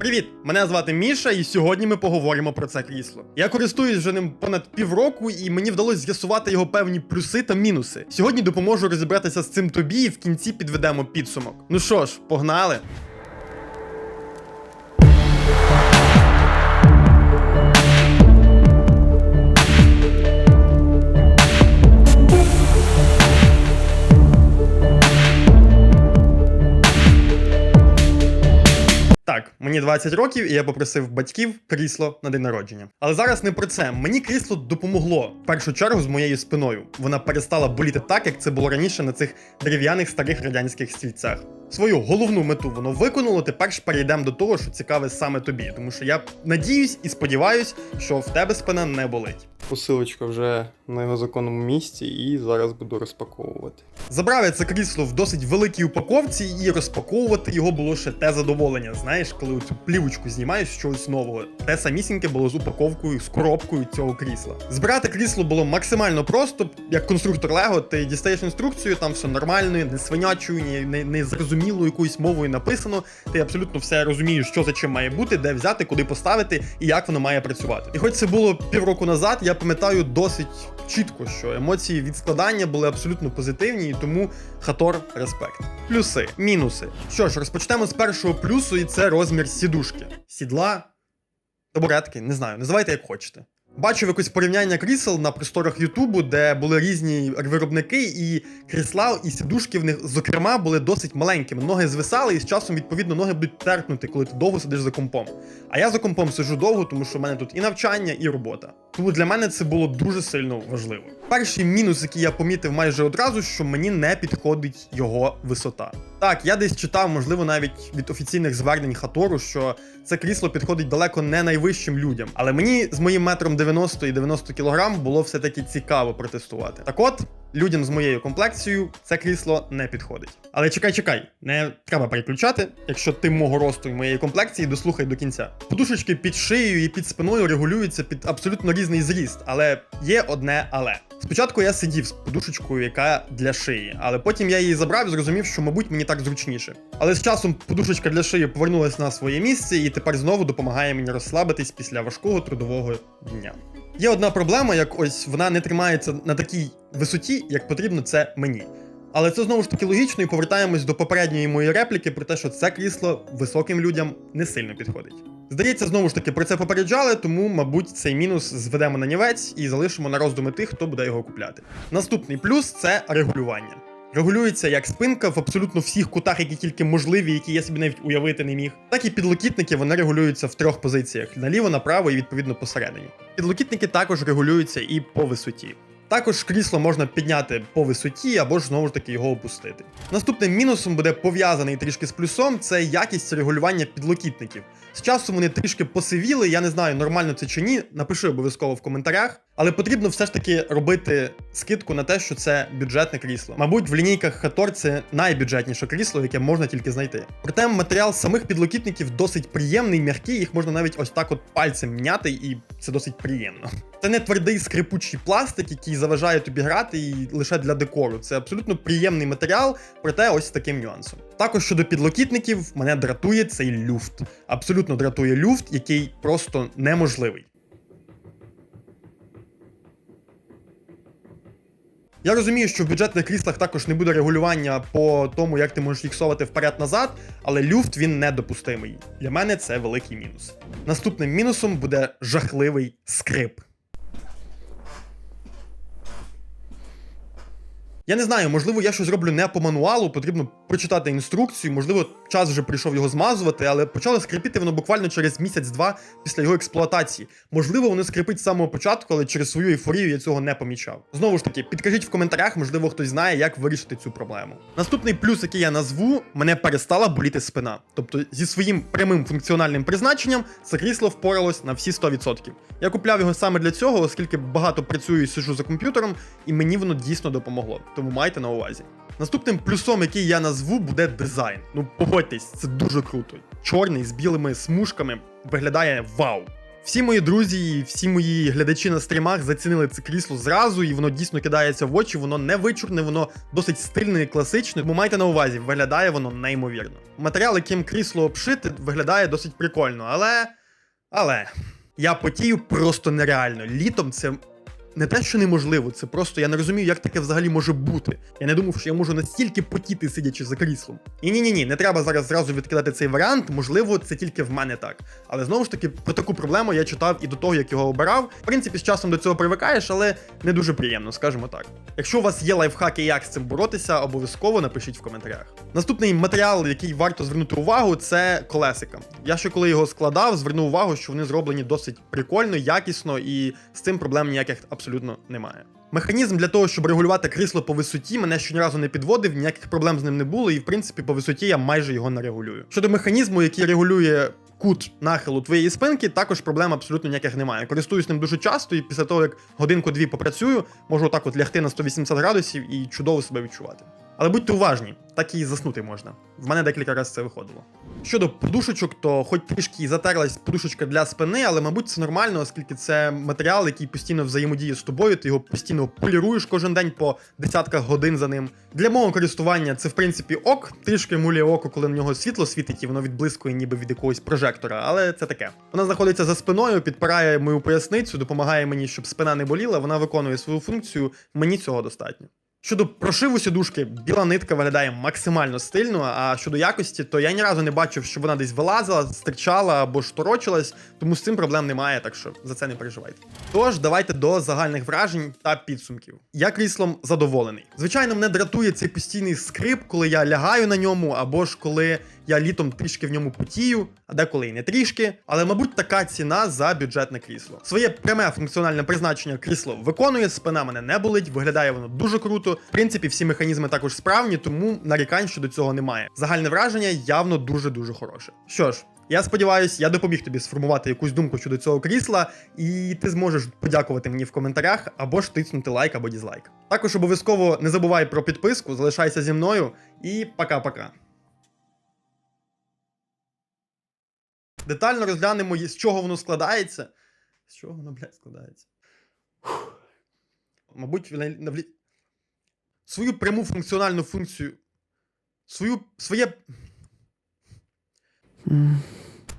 Привіт! Мене звати Міша, і сьогодні ми поговоримо про це крісло. Я користуюсь вже ним понад півроку, і мені вдалося з'ясувати його певні плюси та мінуси. Сьогодні допоможу розібратися з цим тобі, і в кінці підведемо підсумок. Ну що ж, погнали! Так, мені 20 років, і я попросив батьків крісло на день народження. Але зараз не про це. Мені крісло допомогло в першу чергу з моєю спиною. Вона перестала боліти так, як це було раніше на цих дерев'яних старих радянських стільцях. Свою головну мету воно виконало. Тепер ж перейдемо до того, що цікаве саме тобі, тому що я надіюсь і сподіваюсь, що в тебе спина не болить. Посилочка вже на його законному місці, і зараз буду розпаковувати. Забрав я це крісло в досить великій упаковці, і розпаковувати його було ще те задоволення. Знаєш, коли цю плівочку знімаєш чогось нового. Те самісіньке було з упаковкою, з коробкою цього крісла. Збирати крісло було максимально просто, як конструктор Лего, ти дістаєш інструкцію, там все нормально, не свинячою, ні не, не зрозумілою якоюсь мовою написано. Ти абсолютно все розумієш, що за чим має бути, де взяти, куди поставити і як воно має працювати. І хоч це було півроку назад, я пам'ятаю досить чітко, що емоції від складання були абсолютно позитивні, і тому хатор респект. Плюси, мінуси. Що ж, розпочнемо з першого плюсу, і це розмір сідушки. Сідла, табуретки, не знаю, називайте як хочете. Бачив якось порівняння крісел на просторах Ютубу, де були різні виробники, і крісла і сідушки в них, зокрема, були досить маленькими. Ноги звисали, і з часом, відповідно, ноги будуть терпнути, коли ти довго сидиш за компом. А я за компом сижу довго, тому що в мене тут і навчання, і робота. Тому для мене це було дуже сильно важливо. Перший мінус, який я помітив майже одразу, що мені не підходить його висота. Так, я десь читав, можливо, навіть від офіційних звернень Хатору, що це крісло підходить далеко не найвищим людям. Але мені з моїм метром 90 і 90 кілограм було все-таки цікаво протестувати. Так от, людям з моєю комплекцією це крісло не підходить. Але чекай, чекай, не треба переключати. Якщо ти мого росту і моєї комплекції, дослухай до кінця. Подушечки під шиєю і під спиною регулюються під абсолютно різний зріст, але є одне але. Спочатку я сидів з подушечкою, яка для шиї, але потім я її забрав і зрозумів, що, мабуть, мені так зручніше. Але з часом подушечка для шиї повернулася на своє місце і тепер знову допомагає мені розслабитись після важкого трудового дня. Є одна проблема, як ось вона не тримається на такій висоті, як потрібно це мені. Але це знову ж таки логічно, і повертаємось до попередньої моєї репліки про те, що це крісло високим людям не сильно підходить. Здається, знову ж таки про це попереджали, тому, мабуть, цей мінус зведемо на нівець і залишимо на роздуми тих, хто буде його купляти. Наступний плюс це регулювання. Регулюється як спинка в абсолютно всіх кутах, які тільки можливі, які я собі навіть уявити не міг. Так і підлокітники вони регулюються в трьох позиціях: наліво, направо і відповідно посередині. Підлокітники також регулюються і по висоті. Також крісло можна підняти по висоті або ж знову ж таки його опустити. Наступним мінусом буде пов'язаний трішки з плюсом це якість регулювання підлокітників. З часом вони трішки посивіли, я не знаю, нормально це чи ні. Напиши обов'язково в коментарях. Але потрібно все ж таки робити скидку на те, що це бюджетне крісло. Мабуть, в лінійках Хатор це найбюджетніше крісло, яке можна тільки знайти. Проте матеріал самих підлокітників досить приємний, м'який, їх можна навіть ось так от пальцем м'яти, і це досить приємно. Це не твердий скрипучий пластик, який заважає тобі грати і лише для декору. Це абсолютно приємний матеріал, проте ось з таким нюансом. Також щодо підлокітників, мене дратує цей люфт. Абсолютно дратує люфт, який просто неможливий. Я розумію, що в бюджетних кріслах також не буде регулювання по тому, як ти можеш фіксувати вперед-назад, але люфт він недопустимий. Для мене це великий мінус. Наступним мінусом буде жахливий скрип. Я не знаю, можливо, я щось роблю не по мануалу, потрібно прочитати інструкцію, можливо, час вже прийшов його змазувати, але почало скрипіти воно буквально через місяць-два після його експлуатації. Можливо, воно скрипить з самого початку, але через свою ейфорію я цього не помічав. Знову ж таки, підкажіть в коментарях, можливо, хтось знає, як вирішити цю проблему. Наступний плюс, який я назву, мене перестала боліти спина. Тобто, зі своїм прямим функціональним призначенням це крісло впоралось на всі 100%. Я купляв його саме для цього, оскільки багато працюю і сиджу за комп'ютером, і мені воно дійсно допомогло. Тому майте на увазі. Наступним плюсом, який я назву, буде дизайн. Ну погодьтесь, це дуже круто. Чорний з білими смужками виглядає вау. Всі мої друзі і всі мої глядачі на стрімах зацінили це крісло зразу, і воно дійсно кидається в очі, воно не вичурне, воно досить стильне і класичне. Тому майте на увазі, виглядає воно неймовірно. Матеріал, яким крісло обшите, виглядає досить прикольно, але. Але. Я потію просто нереально. Літом це не те, що неможливо, це просто я не розумію, як таке взагалі може бути. Я не думав, що я можу настільки потіти, сидячи за кріслом. І ні, ні, ні, не треба зараз зразу відкидати цей варіант. Можливо, це тільки в мене так. Але знову ж таки, про таку проблему я читав і до того, як його обирав. В принципі, з часом до цього привикаєш, але не дуже приємно, скажімо так. Якщо у вас є лайфхаки, як з цим боротися, обов'язково напишіть в коментарях. Наступний матеріал, який варто звернути увагу, це колесика. Я ще коли його складав, звернув увагу, що вони зроблені досить прикольно, якісно, і з цим проблем ніяких абсолютно немає. Механізм для того, щоб регулювати крісло по висоті, мене ще ні разу не підводив, ніяких проблем з ним не було, і в принципі по висоті я майже його не регулюю. Щодо механізму, який регулює кут нахилу твоєї спинки, також проблем абсолютно ніяких немає. Користуюсь ним дуже часто, і після того, як годинку-дві попрацюю, можу отак от лягти на 180 градусів і чудово себе відчувати. Але будьте уважні, так і заснути можна. В мене декілька разів це виходило. Щодо подушечок, то хоч трішки і затерлась подушечка для спини, але мабуть це нормально, оскільки це матеріал, який постійно взаємодіє з тобою, ти його постійно поліруєш кожен день по десятках годин за ним. Для мого користування це в принципі ок, трішки мулює око, коли на нього світло світить, і воно відблискує ніби від якогось прожектора, але це таке. Вона знаходиться за спиною, підпирає мою поясницю, допомагає мені, щоб спина не боліла. Вона виконує свою функцію. Мені цього достатньо. Щодо прошиву сідушки, біла нитка виглядає максимально стильно. А щодо якості, то я ні разу не бачив, що вона десь вилазила, стирчала або шторочилась, тому з цим проблем немає, так що за це не переживайте. Тож давайте до загальних вражень та підсумків. Я кріслом задоволений. Звичайно, мене дратує цей постійний скрип, коли я лягаю на ньому, або ж коли я літом трішки в ньому потію, а деколи і не трішки. Але, мабуть, така ціна за бюджетне крісло. Своє пряме функціональне призначення крісло виконує, спина мене не болить, виглядає воно дуже круто. В принципі, всі механізми також справні, тому нарікань щодо цього немає. Загальне враження явно дуже дуже хороше. Що ж. Я сподіваюся, я допоміг тобі сформувати якусь думку щодо цього крісла, і ти зможеш подякувати мені в коментарях або ж тиснути лайк або дізлайк. Також обов'язково не забувай про підписку, залишайся зі мною і пока-пока. Детально розглянемо, з чого воно складається. З чого воно, блядь, складається? Фух. Мабуть, на, на, свою пряму функціональну функцію. Свою, своє.